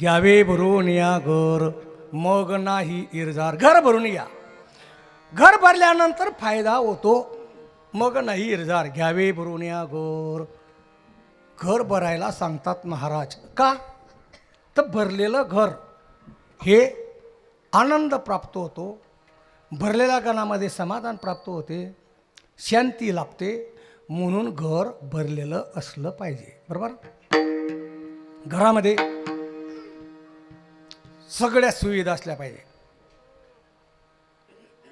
घ्यावे भरून या घर मग नाही इरजार. घर भरून या. घर भरल्यानंतर फायदा होतो मग नाही इरजार. घ्यावे भरून या घर. घर भरायला सांगतात महाराज. का? तर भरलेलं घर हे आनंद प्राप्त होतो. भरलेल्या गणामध्ये समाधान प्राप्त होते शांती लाभते. म्हणून घर भरलेलं असलं पाहिजे. बरोबर? घरामध्ये सगळ्या सुविधा असल्या पाहिजे.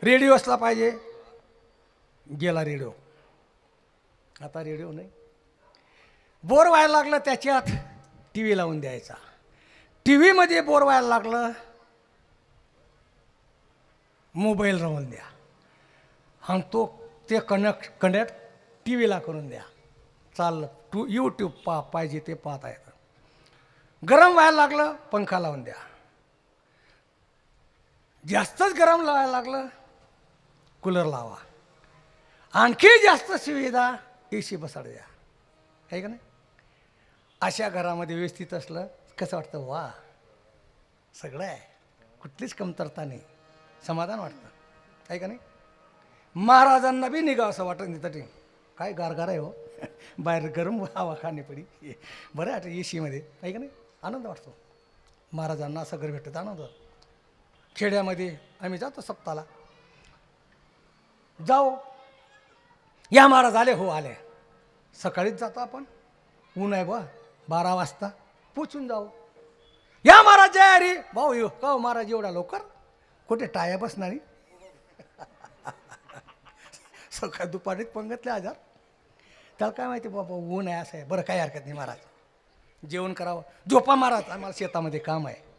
रेडिओ असला पाहिजे. गेला रेडिओ. आता रेडिओ नाही. बोर व्हायला लागलं त्याच्यात टी व्ही लावून द्यायचा. टी व्हीमध्ये बोर व्हायला लागलं मोबाईल राहून द्या. आणि तो ते कनेक्ट कनेक्ट टी व्हीला करून द्या. चाललं टू यूट्यूब पा पाहिजे ते पाहता येतं. गरम व्हायला लागलं पंखा लावून द्या. जास्तच गरम लावायला लागलं कूलर लावा. आणखी जास्त सुविधा ए सी बसाड द्या. आहे का नाही? अशा घरामध्ये व्यवस्थित असलं कसं वाटतं? वा. सगळं आहे. कुठलीच कमतरता नाही. समाधान वाटतं. आहे का नाही? महाराजांना बी निघा असं वाटत नाही तरी. काय गारगार आहे हो. बाहेर गरम हवा खाणे पडी. बरं वाटतं ए सीमध्ये आहे का नाही? आनंद वाटतो. महाराजांना असं घर भेटत आनंद. खेड्यामध्ये आम्ही जातो सप्ताला जाऊ. या महाराज आले हो आले. सकाळीच जातो आपण. ऊन आहे बा बारा वाजता. पोचून जाऊ. या महाराज जय अरे भाऊ येऊ का हो महाराज एवढा लवकर? कुठे टाया बसणारी? सकाळ दुपारीत पंगतले आजार. त्याला काय माहिती बाबा ऊन आहे असं आहे. बरं काही हरकत नाही महाराज. जेवण करावं. झोपा महाराज आम्हाला शेतामध्ये काम आहे.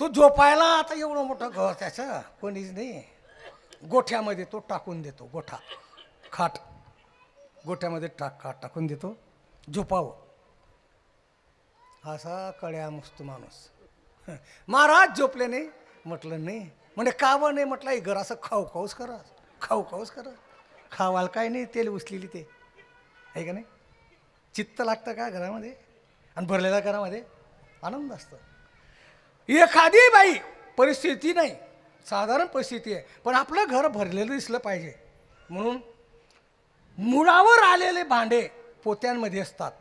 तो झोपायला आता एवढं मोठं घर त्याचं कोणीच नाही. गोठ्यामध्ये तो टाकून देतो गोठा. खाट. गोठ्यामध्ये टाक खाट टाकून देतो. झोपावं. असा कळ्या मस्त माणूस. महाराज झोपले नाही म्हटलं नाही. म्हणजे कावं नाही म्हटलं हे घर असं खाऊ खाऊस करा. खाऊ खाऊस करा. खावाल काय नाही तेल उचलेली ते. आहे का नाही? चित्त लागतं का घरामध्ये? आणि भरलेल्या घरामध्ये? आनंद असतं. एखादी बाई परिस्थिती नाही. साधारण परिस्थिती आहे. पण आपलं घर भरलेलं दिसलं पाहिजे. म्हणून मुळावर आलेले भांडे पोत्यांमध्ये असतात.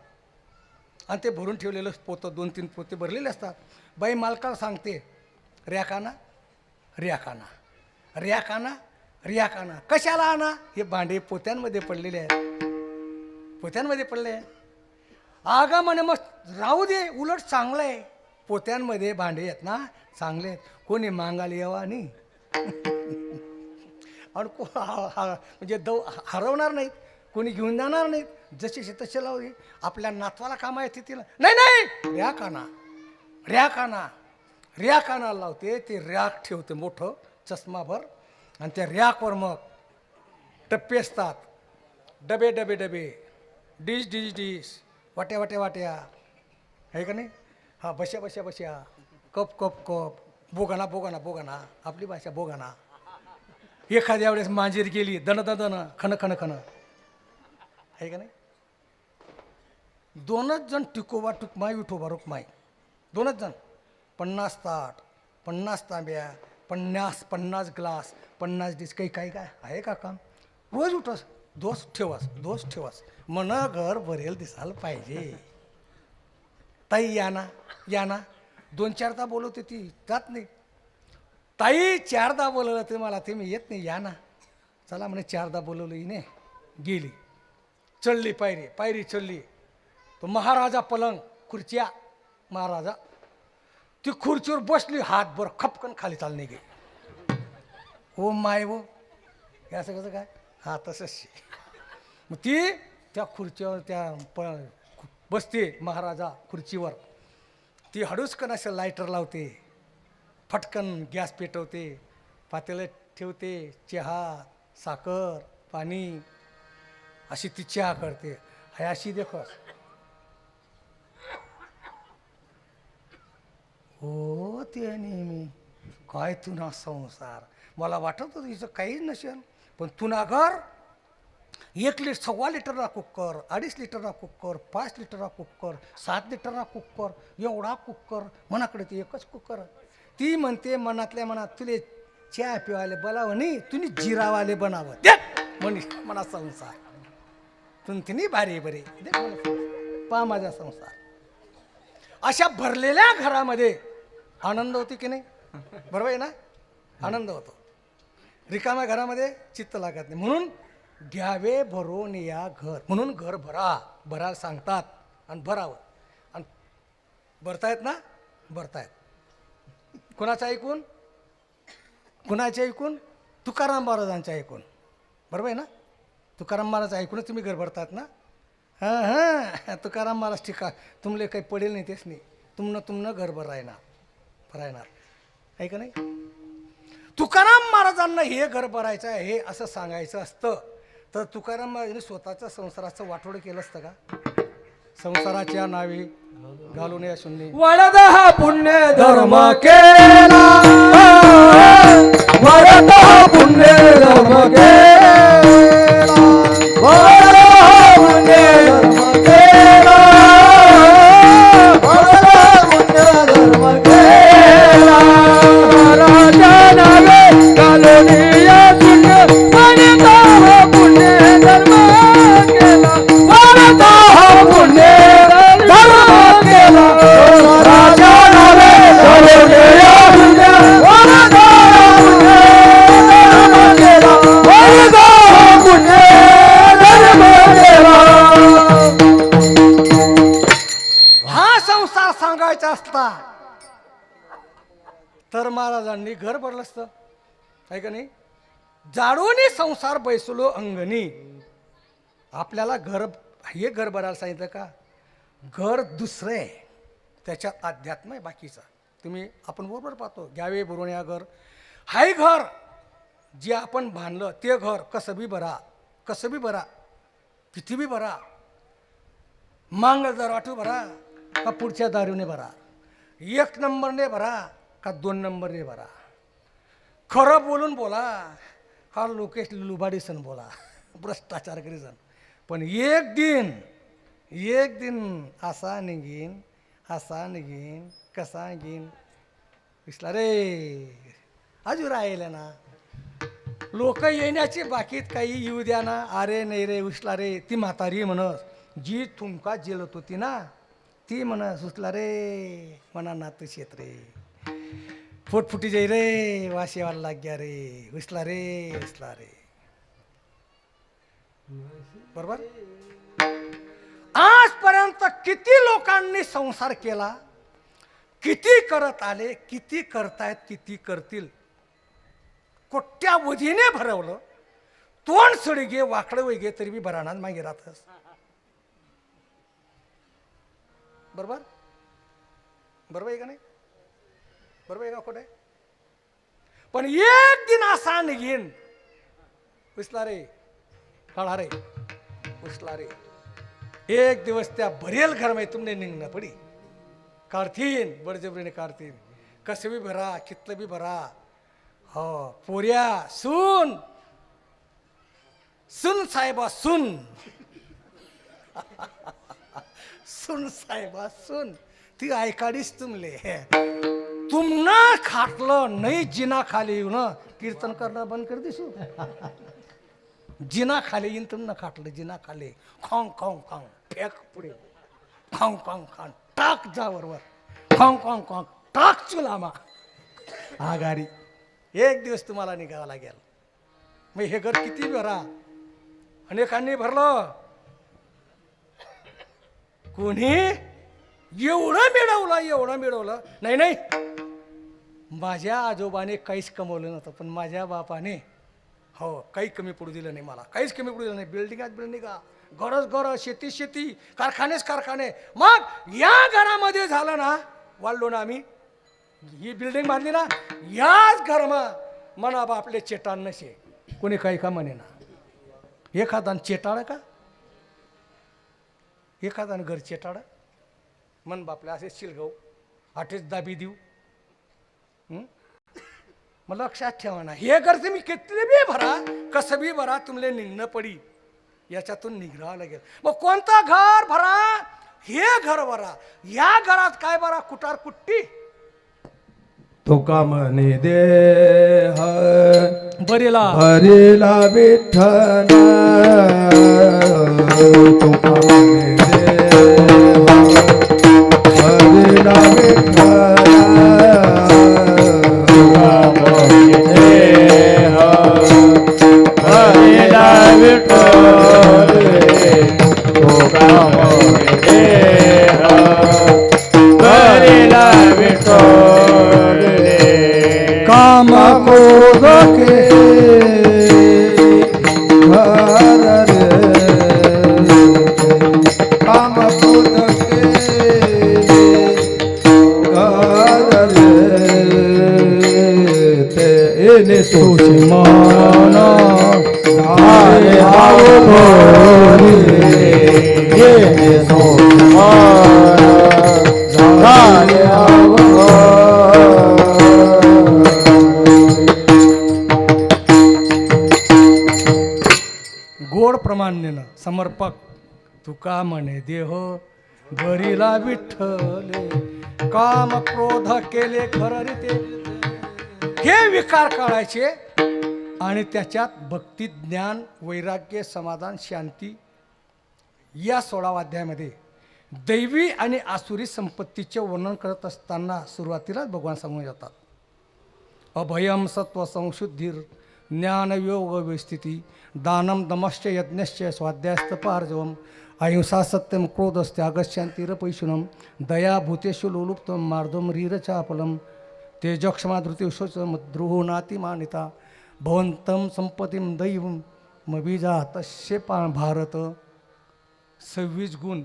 आणि ते भरून ठेवलेलं पोतं दोन तीन पोते भरलेले असतात. बाई मालकाला सांगते रॅकाना रॅकाना रॅकाना रॅकाना कशाला आणा? हे भांडे पोत्यांमध्ये पडलेले आहेत. पोत्यांमध्ये पडले आहे आगा म्हणे मग राहू दे उलट चांगलं आहे. पोत्यांमध्ये भांडे आहेत ना चांगले आहेत. कोणी मागायला यावा नाही. आणि को हा- हा- म्हणजे दव हरवणार नाहीत. कोणी घेऊन जाणार नाहीत. जसे तसे लावली. आपल्या नातवाला कामा येते तिला नाही नाही! रॅक काना रॅक आणा रॅ आणायला लावते ते रॅक ठेवते मोठं चष्माभर. आणि त्या रॅकवर मग टप्पे असतात डबे डबे डबे. Dish dish dish. वाट्या वाट्या वाट्या. आहे का नाही? हा बश्या बश्या बश्या कप कप कप. बोगाना बोगाना बोगाना आपली भाषा बोगाना एखाद्या वेळेस मांजीर गेली दन दन दन खन खन खन आहे का नाही? दोनच जण टिकोबा टुकमाई विठोबा रुकमाय दोनच जण. पन्नास ताट पन्नास तांब्या पन्नास पन्नास ग्लास पन्नास डिस काही काही काय? आहे का काम? रोज उठस दोष ठेवास दोष ठेवास. मन घर भरेल दिसायला पाहिजे. ताई या ना या ना दोन चारदा बोलवते ती जात नाही. ताई चारदा बोलवलं ते मला ते मी येत नाही या ना चला म्हणे चारदा बोलवलं हिने. गेली. चढली पायरी पायरी चढली. तो महाराजा पलंग खुर्च्या. महाराजा ती खुर्चीवर बसली हातभर खपकन खाली चालणे गे ओ माय वो या सगळं कसं काय? हा तसंच मग ती त्या खुर्चीवर त्या प बसते महाराजा खुर्चीवर. ती हडूचकन असं लायटर लावते. फटकन गॅस पेटवते. पातेलं ठेवते. चहा साखर पाणी. अशी ती चहा करते. हाय अशी देखस हो ते नेहमी. काय तुना संसार. मला वाटत होतं हिचं काहीच नसेल पण तुना घर एक लिटर सव्वा लिटरला कुकर अडीच लिटरला कुकर पाच लिटरला कुकर सात लिटरला कुकर एवढा कुकर मनाकडे ती एकच कुकर ती म्हणते मनातल्या मनात तुले चहा पिवाले बोलावं नाही तुम्ही जिरावाले बनावं. दे म्हणे मना संसार. तुम्ही तिन्ही भारी बरे. पा पहा माझा संसार. अशा भरलेल्या घरामध्ये आनंद होती की नाही? बरोबर आहे ना? आनंद होतो. रिकाम्या घरामध्ये चित्त लागत नाही. म्हणून घ्यावे भरून या घर. म्हणून घर भरा. भरा सांगतात आणि भरावं. आणि भरतायत ना? भरतायत. कुणाचं ऐकून? कुणाचे ऐकून? तुकाराम महाराजांचं ऐकून. बरोबर आहे ना? तुकाराम महाराज ऐकूनच तुम्ही घर भरतात ना? हां हां. तुकाराम महाराज ठिका तुमले काही पडेल नाही तेच नाही. तुमनं तुमनं घर भरायणार. भरायणार. आहे का नाही? तुकाराम महाराजांना हे घर भरायचं आहे हे असं सांगायचं असतं. तर तुकाराम महाराजांनी स्वतःचं संसाराचं वाटोड केलं असतं का? संसाराच्या नावे घालून या शून्य. वळद हा पुण्य धर्म केला. वळद हा पुण्य धर्म केला. असतं? आहे का नाही? जाडोनी संसार बैसलो अंगणी. आपल्याला घर हे घर भरायला सांगितलं का? घर दुसरं आहे. त्याच्यात अध्यात्म आहे बाकीचा. तुम्ही आपण बरोबर पाहतो. घ्यावे भरून या घर. हाय घर! जे आपण बांधलं ते घर कसं बी भरा. कसं बी भरा. किती बी भरा. जर वाटू भरा का पुढच्या दारूने भरा. एक नंबरने भरा का दोन नंबरने भरा. खरं बोलून बोला. हा लोकेश लुबाडीसन बोला. भ्रष्टाचार करीसन पण एक दिन एक दिन असा निघीन असा निघीन कसा निघीन. विसला रे. अजून राहिले ना. लोक येण्याची बाकीत काही येऊ द्या ना. अरे नाही रे उचला रे. ती म्हातारी म्हणत जी तुमका जेलत होती ना ती म्हणत उचला रे. म्हणा नात शेत रे. फुटफुटी जाई रे वाशेवाला लाग गया रे उचला रे उचला रे. बरोबर? आजपर्यंत किती लोकांनी संसार केला? किती करत आले किती करतायत किती करतील? कोट्यावधीने भरवलं. तोंड सडी घे वाकडं वैगे तरी बी भराणार मागे राहतस. बरोबर? बरोबर आहे का नाही? बरोबर आहे का पण एक दिन असा निघीन. उचला रे. काढा रे. उचला रे. एक दिवस त्या भरेल घरमध्ये तुमने निघणं पडी. काढतीन बडजबरीने काढतीन. कसं बी भरा कितलं बी भरा. हो पोऱ्या सुन. सुन साहेबा सुन. सुन साहेबा सुन. ती ऐकाडीच तुमले. तुमनं खाटलं नाही जिना खाली येऊन कीर्तन करणं बंद कर दिसू. जिना खाली येईन तुमनं खाटलं जिना खाली खांग खांग खांग फेक पुढे. खांग खांग खांग टाक जा बरोबर खांग खांग खांग टाक चुलामा. आघाडी. एक दिवस तुम्हाला निघावं लागेल. मग हे घर किती भरा? अनेकांनी भरलं. कोणी? एवढं मिळवलं एवढं मिळवलं. नाही नाही. माझ्या आजोबाने काहीच कमवलं नव्हतं पण माझ्या बापाने हो काही कमी पडू दिलं नाही मला. काहीच कमी पडू दिलं नाही. बिल्डिंगात बिल्डिंगा घरच गरज शेती शेती कारखानेच कारखाने. मग या घरामध्ये झालं ना वाढलो ना आम्ही. ही बिल्डिंग बांधली ना याच घरमा म्हणा बापले चेटान नसे कोणी काही का म्हणे ना? एखादा चेटाळ का? एखादा घर चेटाळ मन बापले असे शिलगाव आठेच दाबी देऊ? मग लक्षात ठेवा ना. हे घर तुम्ही कितले बी भरा कसं बी भरा तुमले निघणं पडी. याच्यातून निघावं लागेल. मग कोणतं घर भरा? हे घर भरा. या घरात काय भरा? कुटार कुट्टी. तुका म्हणे देह बरीला हरीला विठ्ठल. तुका गोड प्रमाणेनं समर्पक. तुका म्हणे देह बरीला विठ्ठले. काम क्रोध केले खरं रीते. हे विकार काढायचे आणि त्याच्यात भक्ती ज्ञान वैराग्य समाधान शांती या सोळावा अध्यायामध्ये दैवी आणि आसुरी संपत्तीचे वर्णन करत असताना सुरुवातीलाच भगवान सांगून जातात अभयम सत्व संशुद्धीर ज्ञानयोग व्यवस्थिती दानम दमश्च यज्ञश्च स्वाध्यास्त पार्जवम अहिंसा सत्यम क्रोधस्त्यागशांतिरपैशुनम दया भूतेषु लोलुप्तम मार्दम रीरचापलम तेजक्षमा धृतिशोच द्रोहो भवंतम संपत्तीम दैवम मबिजा तस्य पा भारत। सव्वीस गुण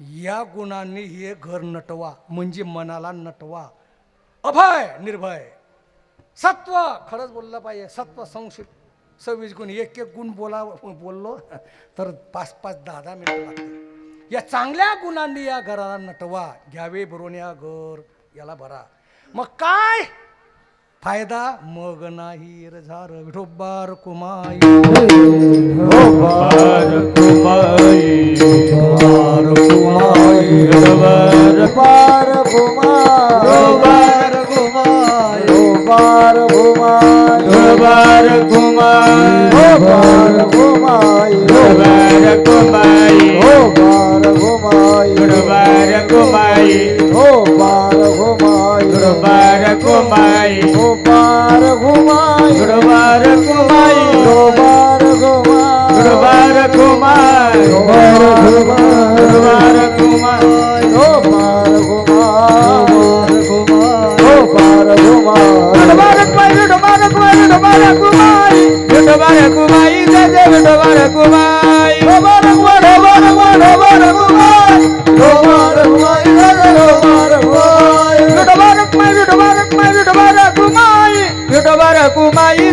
या गुणांनी हे घर नटवा म्हणजे मनाला नटवा. अभय निर्भय. सत्व खरंच बोललं पाहिजे. सत्व संशित सव्वीस गुण एक एक गुण बोला बोललो तर पाच पाच दहा दहा मिनिटं लागते या चांगल्या गुणांनी या घराला नटवा. घ्यावे भरून या घर याला भरा. मग काय? फायदा? मग नाही रे झार. विठोबार कुमाई. पार कुमाई. पार कुमाई. कुमाई पार कुमाई पार कुमाई पार कुमाई ओ पार कुमाई पार कुमाई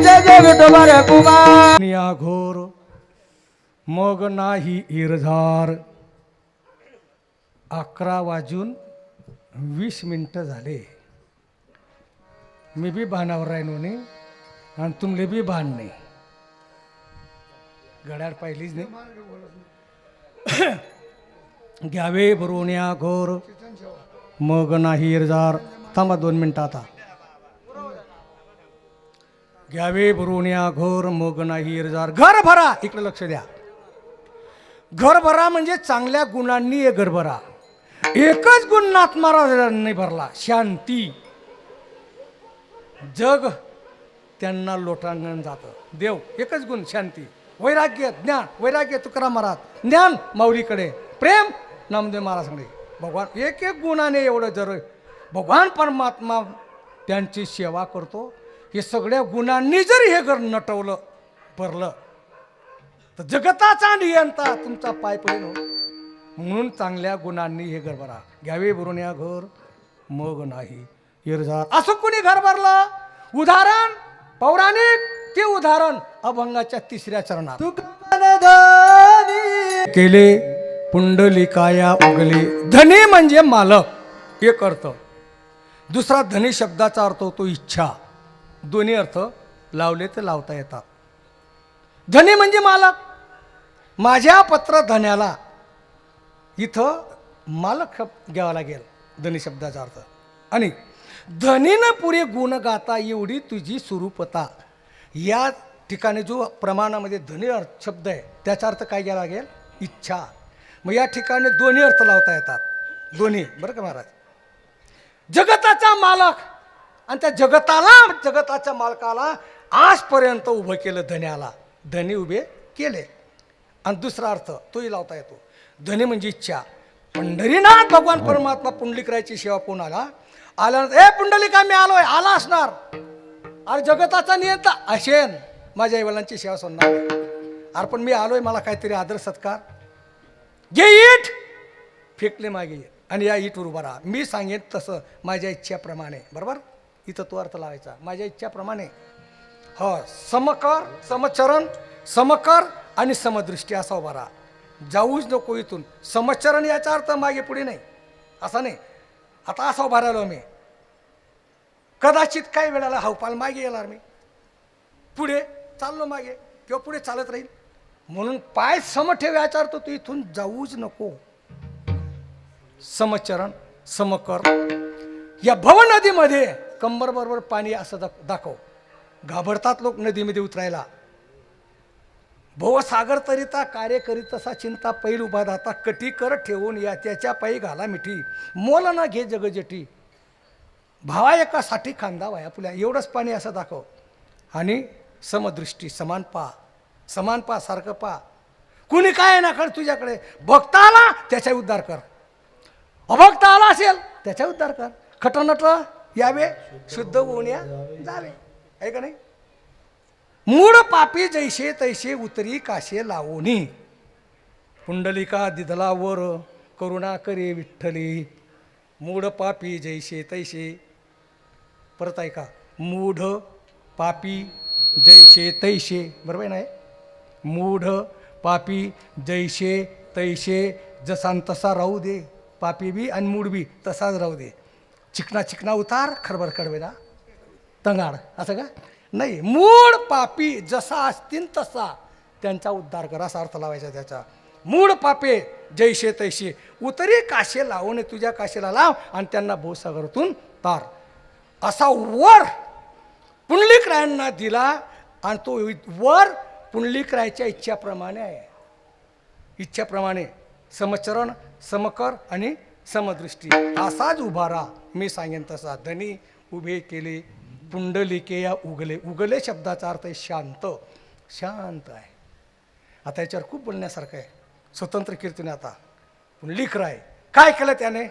जय जय जय जय या घोर मग नाही इरझार. अकरा वाजून वीस मिनटं झाले. मी बी भानावर राहिनो नाही आणि तुमले बी भान नाही. घड्याळ पाहिलीच नाही. घ्यावे भरून घोर. मग नाही इरझार थांबा दोन मिनटं आता. घ्यावे भरून घोर मग नाही इरजार. घर भरा. इकडे लक्ष द्या. घर भरा म्हणजे चांगल्या गुणांनी हे घर भरा. एकच गुण नाथ महाराजांनी भरला. शांती. जग त्यांना लोटांगण जातं. देव एकच गुण शांती. वैराग्य ज्ञान वैराग्य तुकाराम महाराज ज्ञान माऊलीकडे प्रेम नामदेव महाराजकडे. भगवान एक एक गुणाने एवढं जर भगवान परमात्मा त्यांची सेवा करतो हे सगळ्या गुणांनी जर हे घर नटवलं भरलं तर जगताचा नियंता तुमचा पाय पडेल हो. म्हणून चांगल्या गुणांनी हे घर भरा. घ्यावे भरून या घर मग नाही. असं कोणी घर भरलं? उदाहरण पौराणिक ते उदाहरण. अभंगाच्या तिसऱ्या चरणात. केले पुंडलिकाया उगले. धनी म्हणजे मालक एक अर्थ दुसरा धनी शब्दाचा अर्थ होतो इच्छा. दोन्ही अर्थ लावले तर लावता येतात. धनी म्हणजे मालक. माझ्या पत्र धन्याला इथं मालक शब्द घ्यावा लागेल धनी शब्दाचा अर्थ. आणि धनीनं पुरे गुण गाता एवढी तुझी स्वरूपता या ठिकाणी जो प्रमाणामध्ये धनी अर्थ शब्द आहे त्याचा अर्थ काय घ्यावा लागेल? इच्छा. मग या ठिकाणी दोन्ही अर्थ लावता येतात. दोन्ही बरं का महाराज? जगताचा मालक आणि त्या जगताला जगताच्या मालकाला आजपर्यंत उभं केलं धन्याला. धनी उभे केले. आणि दुसरा अर्थ तोही लावता येतो. धनी म्हणजे इच्छा. पंढरीनाथ भगवान परमात्मा पुंडलिकरायची सेवा कोण आला. आल्यानंतर ए पुंडलिका मी आलोय. आला असणार. अरे जगताचा नियंता असेन. माझ्या आईवडिलांची सेवा सोडणार नाही. अरे पण मी आलोय मला काहीतरी आदर सत्कार. घे इट फेकले मागे. आणि या इटवर उभा राहा. मी सांगेन तसं माझ्या इच्छाप्रमाणे. बरोबर? इथं तो अर्थ लावायचा. माझ्या इच्छाप्रमाणे. हो समकर समचरण समकर आणि समदृष्टी असा उभा राहा. जाऊच नको इथून. समचरण याचा अर्थ मागे पुढे नाही. असा नाही. आता असा उभा राहिलो मी. कदाचित काही वेळाला हावपाल मागे येणार मी. पुढे चाललो मागे किंवा पुढे चालत राहील. म्हणून पाय सम ठेव याचा तू इथून जाऊच नको. समचरण समकर. या भव नदीमध्ये कंबर बरोबर पाणी असं दाख- दाखव. घाबरतात लोक नदीमध्ये उतरायला. भवसागर तरिता कार्य करीत तसा चिंता पैल उभा राहता कटी कर ठेवून या त्याच्या पायी घाला मिठी. मोल ना घे जगजटी. भावा एकासाठी खांदा वाया पुल्या. एवढंच पाणी असं दाखव. आणि समदृष्टी समान पा समान पा सारखं पा. कुणी काय ना कर तुझ्याकडे? भक्ता आला त्याचा उद्धार कर. अभक्त आला असेल त्याचा उद्धार कर. खटनट यावे शुद्ध होऊन या जावे. आहे का नाही? मूळ पापी जैसे तैसे उतरी काशे लावणी पुंडलिका दिदला वर करुणा करे विठ्ठली. मूढ पापी जैसे तैसे. परत ऐका. मूढ पापी जैसे तैसे बरोबर आहे मूढ पापी जैसे तैसे जसा तसा राहू दे पापी बी आणि मूड बी तसाच राहू दे. चिकना चिकना उतार खरबर खडवेला तंगाड असं का? नाही मूळ पापी जसा असतील तसा त्यांचा उद्धार करा असा अर्थ लावायचा त्याचा. मूळ पापे जैसे तैसे उतरी काशे लावून तुझ्या काशेला लाव आणि त्यांना भूसागरातून तार. असा वर पुंडलिकरायांना दिला आणि तो वर पुंडलिकरायच्या इच्छाप्रमाणे आहे. इच्छाप्रमाणे समचरण समकर आणि समदृष्टी. असाच उभारा मी सांगेन तसा. धनी उभे केले पुंडलिके या उगले. उगले शब्दाचा अर्थ आहे शांत. शांत आहे. आता याच्यावर खूप बोलण्यासारखं आहे. स्वतंत्र कीर्तीने आता. पुंडलिकराय. काय केलं त्याने?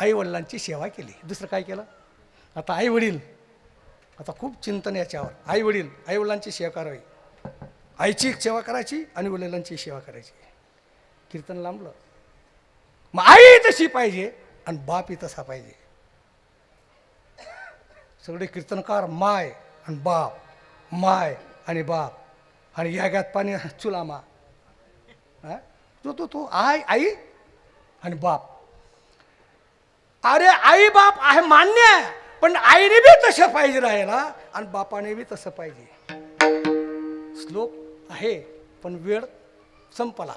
आईवडिलांची सेवा केली. दुसरं काय केलं? आता आई वडील आता खूप चिंतन याच्यावर. आई वडील आईवडिलांची सेवा करावी. आईची सेवा करायची आणि वडिलांची सेवा करायची. कीर्तन लांबलं. मग आई तशी पाहिजे आणि बापही तसा पाहिजे. सगळे कीर्तनकार माय आणि बाप माय आणि बाप. आणि यागात पाणी चुलामा. हा? तो तो तो आई आई आणि बाप. अरे आई बाप आहे मान्य. आहे पण आईने बी तसं पाहिजे राहायला आणि बापाने बी तसं पाहिजे. श्लोक आहे पण वेळ संपला.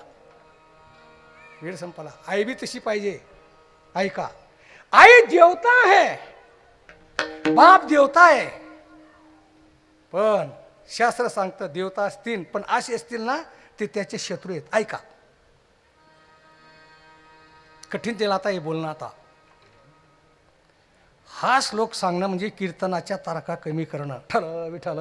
वेळ संपला. आई बी तशी पाहिजे. ऐका. आई देवता आहे. बाप देवता आहे. पण शास्त्र सांगतं देवता असतील पण असे असतील ना ते त्याचे शत्रू आहेत. ऐका. कठीण तेल आता हे बोलणं आता. हा श्लोक सांगणं म्हणजे कीर्तनाच्या तारखा कमी करणं. ठर विठल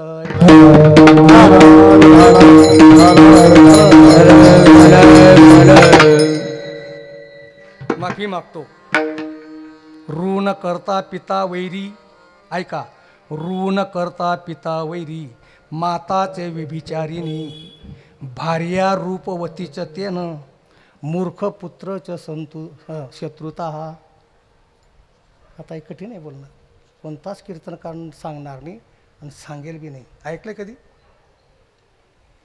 माफी मागतो. ऋण करता पिता वैरी. ऐका ऋण करता पिता वैरी माताचे विभिचारिणी भार्या रूपवतीचं तेन मूर्ख पुत्रच संतु शत्रुता. हा आता हे कठीण आहे बोलणं. कोणताच कीर्तनकार सांगणार नाही आणि सांगेल बी नाही. ऐकलं कधी?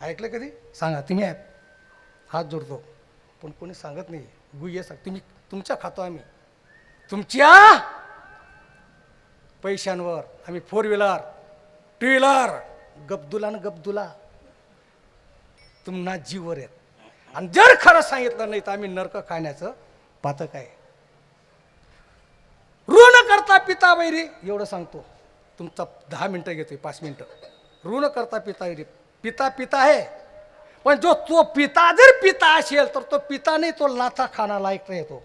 ऐकलं कधी? सांगा. तुम्ही आहेत. हात जोडतो. पण कोणी सांगत नाही. गुह्य सांग तुम्ही तुमच्या खातो आम्ही. तुमच्या पैशांवर आम्ही फोर व्हीलर टू व्हीलर गबदुला न गबदुला तुम्हाला जीवर आहेत. आणि जर खरं सांगितलं नाही तर आम्ही नरक खाण्याचं पातक आहे. करता पिता वैरी. एवढं सांगतो. तुमचा दहा मिनटं घेतोय पाच मिनटं. ऋण करता पिता वैरी. पिता पिता आहे. पण जो तो पिता जर पिता असेल तर तो पिता नाही तो लाथा खाना लायक नाही तो.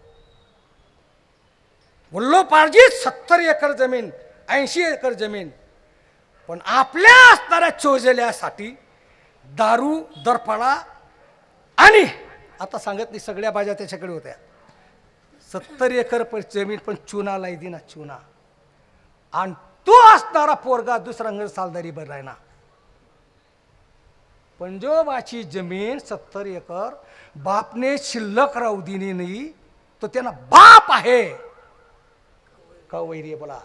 सत्तर एकर जमीन ऐंशी एकर जमीन. पण आपल्या असणाऱ्या चोजल्यासाठी दारू दरफळा आणि आता सांगत नाही सगळ्या भाज्या त्याच्याकडे होत्या. सत्तर एकर पण जमीन पण चुना लाई दिना चुना. आणि तो असणारा पोरगा दुसरा सालदारी बर राहिना पंजोबाची जमीन सत्तर एकर बापने शिल्लक राहू दिली नाही तो त्यांना बाप आहे. का वैरी बोला.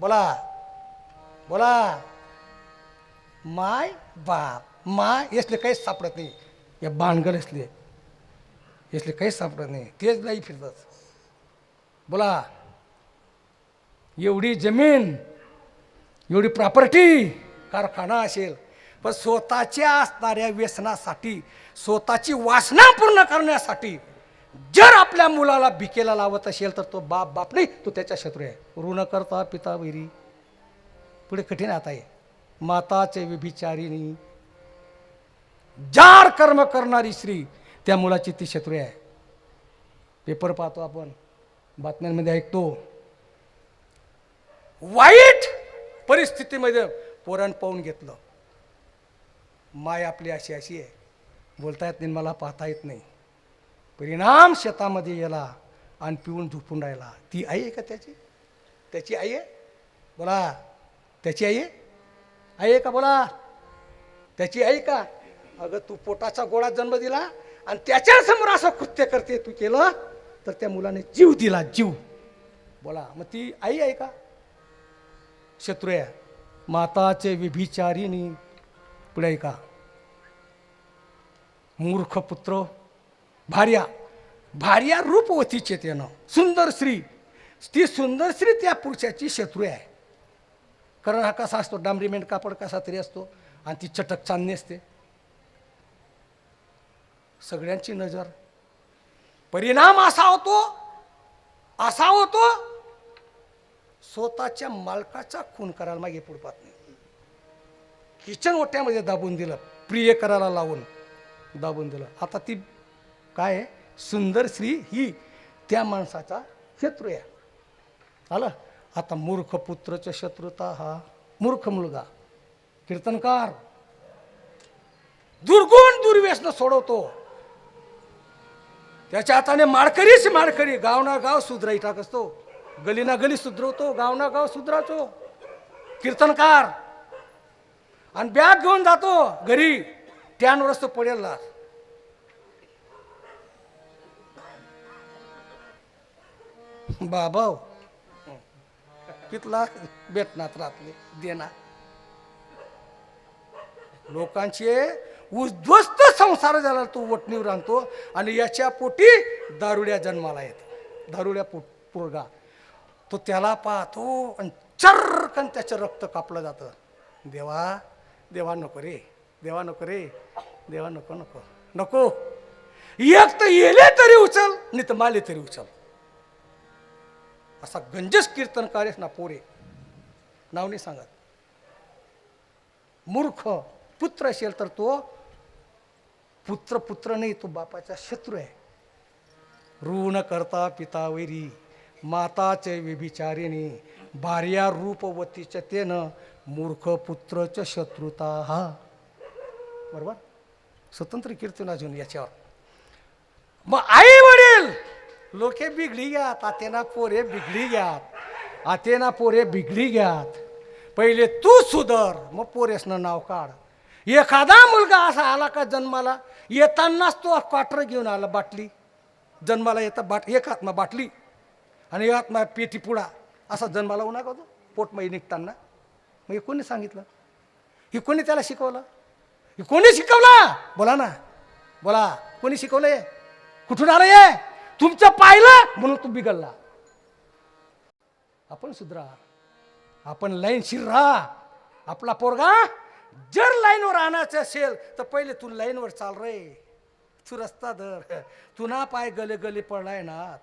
बोला. बोला. माय बाप माय यसले काहीच सापडत नाही. या बाणगड असले यसले काहीच सापडत नाही. तेच नाही फिरतात. बोला. एवढी जमीन एवढी प्रॉपर्टी कारखाना असेल पण स्वतःच्या असणाऱ्या व्यसनासाठी स्वतःची वासना पूर्ण करण्यासाठी जर आपल्या मुलाला भिकेला लावत असेल तर तो बाप बाप नाही तो त्याच्या शत्रू आहे. ऋण करता पिता वैरी. पुढे कठीण आता आहे माताचे विभिचारिणी जार कर्म करणारी स्त्री त्या मुलाची ती शत्रू आहे. पेपर पाहतो आपण. बातम्यांमध्ये ऐकतो. वाईट परिस्थितीमध्ये पोरण पाहून घेतलं. माय आपली अशी अशी आहे. बोलता येत नाही मला पाहता येत नाही. परिणाम शेतामध्ये गेला आणि पिऊन झोपून राहिला. ती आई आहे का त्याची? त्याची आई आहे? बोला. त्याची आई आहे? आई आहे का? बोला. त्याची आई का? अगं तू पोटाचा गोळा जन्म दिला आणि त्याच्यासमोर असं कृत्य करते तू केलं? तर त्या मुलाने जीव दिला जीव. बोला मग ती आई आहे का? शत्रू आहे. माताचे विभिचारिणी पुढे ऐका का? मूर्ख पुत्र भार्या. भार्या रूपवतीचे त्यानं. सुंदर स्त्री. ती सुंदर स्त्री त्या पुरुषाची शत्रू आहे. कारण हा कसा असतो? डांबरीमेंट कापड कसा तरी असतो आणि ती चटक चांदणी असते. सगळ्यांची नजर परिणाम असा होतो असा होतो स्वतःच्या मालकाचा खून करायला मागे पुढपात नाही. किचन ओट्यामध्ये दाबून दिलं प्रिय करायला लावून दाबून दिलं. आता ती काय आहे? सुंदर स्त्री ही त्या माणसाचा शत्रू आहे. आलं? आता मूर्ख पुत्रच्या शत्रुता हा मूर्ख मुलगा कीर्तनकार दुर्गुण दुर्व्यसन सोडवतो. त्याच्या हाताने माळकरीच माळकरी. गाव ना गाव सुधराई टाक असतो. गली ना गली सुधरवतो गाव ना गाव सुधराचो कीर्तनकार. आणि बॅग घेऊन जातो घरी. टॅनवर असतो पडेल बाबा हो. कितला भेटणार रात्री? देणार. लोकांचे उद्ध्वस्त संसार झाला तो वटणीवर आणतो आणि याच्या पोटी दारुड्या जन्माला येतो. दारुड्या पो पोरगा. तो त्याला पाहतो आणि चर्कन त्याचं रक्त कापलं जातं. देवा देवा नको रे देवा नको रे देवा नको नको नको. एक तर येले तरी उचल नाही तर माले तरी उचल. असा गंजस कीर्तनकार आहेस ना पोरे. नाव नाही सांगत. मूर्ख पुत्र असेल तर तो पुत्र पुत्र नाही तो बापाचा शत्रू आहे. ऋण करता पिता वैरी माताचे व्यभिचारिणी भार्या रूपवतीच्या तेनं मूर्ख पुत्रच शत्रुता. हा. बरोबर? स्वतंत्र कीर्तन अजून याच्यावर. मग आई वडील लोके बिघडी घ्यात आतेना पोरे बिघडी घ्यात आतेना पोरे बिघडी घ्यात. पहिले तू सुधर मग पोरेसनं नाव काढ. एखादा मुलगा असा आला का जन्माला येतानाच तो क्वाटर घेऊन आला बाटली. जन्माला येता बाट एक हातमा बाटली आणि एक हातमा पेटी पुडा. असा जन्माला होणार का तो पोटमाई निघताना. मग हे कोणी सांगितलं? हे कोणी त्याला शिकवलं? हे कोणी शिकवलं? बोला ना. बोला कोणी शिकवलं कुठून आलं ये तुमचं पाहिलं म्हणून तू बिघडला. आपण सुधरा. आपण लाईनशीर राहा. आपला पोरगा जर लाईनवर आणायचं असेल तर पहिले तू लाईनवर चाल रे. तू रस्ता धर. तू ना पाय गले गले पडलाय ना.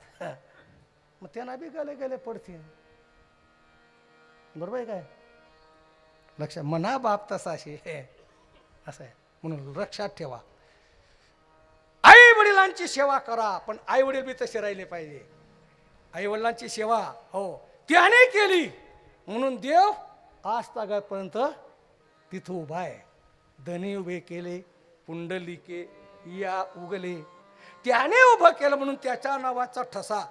मग त्यांना बी गले गले पडतील. बरोबर आहे काय? लक्षात मना बाप तसा असं आहे. म्हणून लक्षात ठेवा. आई वडिलांची सेवा करा पण आई वडील बी तसे राहिले पाहिजे. आई वडिलांची सेवा हो. त्याने केली. म्हणून देव आज तागापर्यंत तिथं उभा आहे. धने उभे केले पुंडलिके या उगले. त्याने उभं केलं म्हणून त्याच्या नावाचा ठसा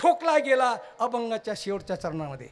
ठोकला गेला अभंगाच्या शेवटच्या चरणामध्ये.